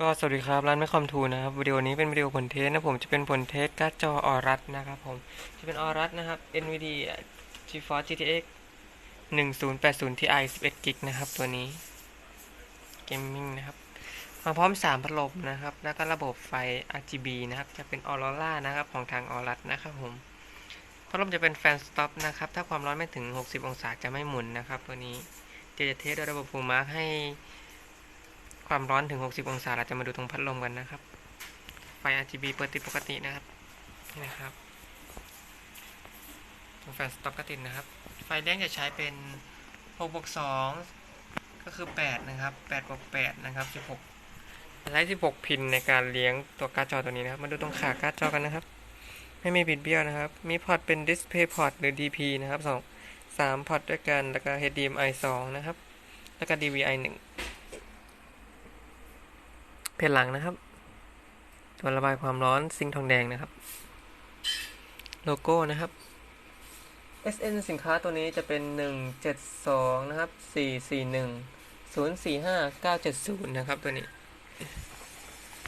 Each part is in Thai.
ก็สวัสดีครับร้านไม่คอมทูนะครับวิดีโอนี้เป็นวิดีโอผลเทสนะผมจะเป็นผลเทสการ์ดจอออรัสนะครับผมจะเป็นออรัสนะครับ NVIDIA GeForce GTX 1080 Ti 11 g b นะครับตัวนี้ Gaming นะครับมาพร้อม 3 พัดลมนะครับ แล้วก็ระบบไฟ RGB นะครับ จะเป็น Aurora นะครับของทางออรัสนะครับผมพัดลมจะเป็นแฟนสต็อปนะครับ ถ้าความร้อนไม่ถึง 60 องศาจะไม่หมุนนะครับ ตัวนี้เดี๋ยวจะเทสด้วยระบบฟูมาร์ให้ ความร้อนถึง 60 องศา เราจะมาดูตรงพัดลมกันนะครับ ไฟ RGB เปิดติดปกตินะครับ นี่นะครับตรงแฟนสต็อปก็ติดนะครับ ไฟแดงจะใช้เป็น6บวก2ก็คือ 8 นะครับ8บวก8นะครับ 16ไลท์16 พินในการเลี้ยงตัวการ์ดจอตัวนี้นะครับ มาดูตรงขาการ์ดจอกันนะครับ ไม่มีบิดเบี้ยวนะครับ มีพอร์ตเป็น Display Port หรือ DP นะครับ2 3พอร์ตด้วยกัน แล้วก็ HDMI 2 นะครับ แล้วก็ DVI 1 เพจหลังนะครับ ตัวระบายความร้อนซิงทองแดงนะครับ โลโก้นะครับ SN สินค้าตัวนี้จะเป็น 172 นะครับ 441 045 970 นะครับตัวนี้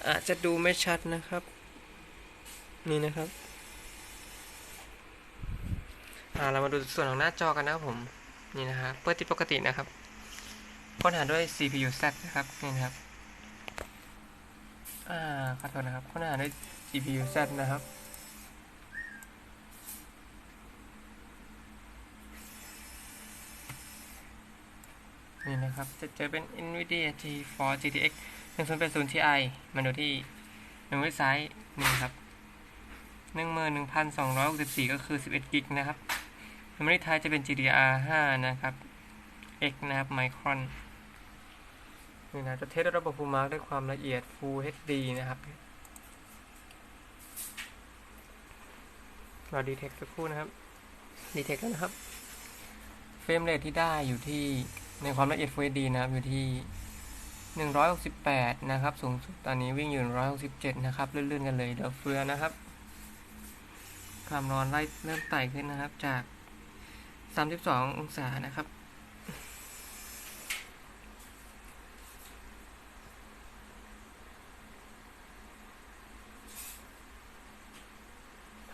อาจจะดูไม่ชัดนะครับ นี่นะครับเรามาดูส่วนของหน้าจอกันนะครับผม นี่นะครับเปิดติดปกตินะครับค้นหาด้วย CPU Z นะครับ นี่นะครับ อ่าขอโทษนะครับค้นหาด้วย GPU Z นะครับ นี่นะครับ จะเจอเป็น NVIDIA GeForce GTX 1080 Ti มาดูที่หนึ่งเว็บไซต์นี่ครับ11,264ก็คือ11กิกนะครับ Memory Type จะเป็น GDDR5 นะครับ X นะครับ Micron นี่ นะจะเทสระบบฟูมาร์กด้วยความละเอียด Full HD นะครับเราดีเทคสักครู่นะครับดีเทคกันนะครับ เฟรมเรทที่ได้อยู่ที่ในความละเอียด Full HD นะครับอยู่ที่ 168 นะครับ สูงสุดตอนนี้วิ่งอยู่ 167 นะครับ ลื่นๆกันเลยเดี๋ยวเฟือนะครับความร้อนไล่เริ่มไต่ขึ้นนะครับจาก 32 องศานะครับ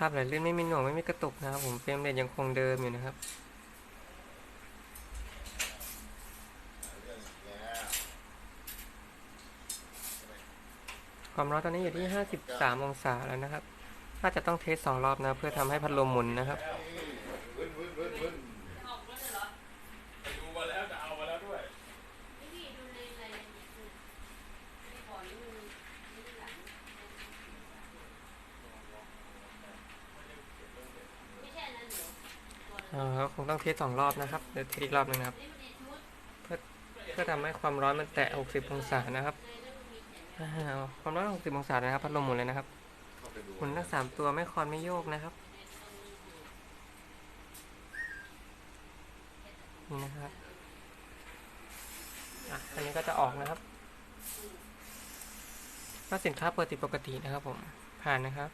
าพไหลลื่นไม่มีหน่วงไม่มีกระตุกนะครับ ผมเฟรมเรทยังคงเดิมอยู่นะครับความร้อนตอนนี้อยู่ที่ 53 องศาแล้วนะครับ น่าจะต้องเทสสองรอบนะ เพื่อทำให้พัดลมหมุนนะครับ ดูมาแล้วจะเอามาแล้วด้วย พี่ดูในรายละเอียดคือไม่ก่อนนี่มันนี่หลังไม่ใช่อันนั้นเหรอก่ อนอ่าก็คงต้องเทสสองรอบนะครับเดี๋ยวเทสอีกรอบหนึงนะครับนี่มันในชุดเพื่อทำให้ความร้อนมันแตะ 60 องศานะครับอ่าความร้อน 60 องศานะครับ พัดลมหมุนเลยนะครับหมุนทั้งสามตัวไม่คอนไม่โยกนะครับนี่นะครับอะอันนี้ก็จะออกนะครับก็สินค้าเปิดติดปกตินะครับผมผ่านนะครับ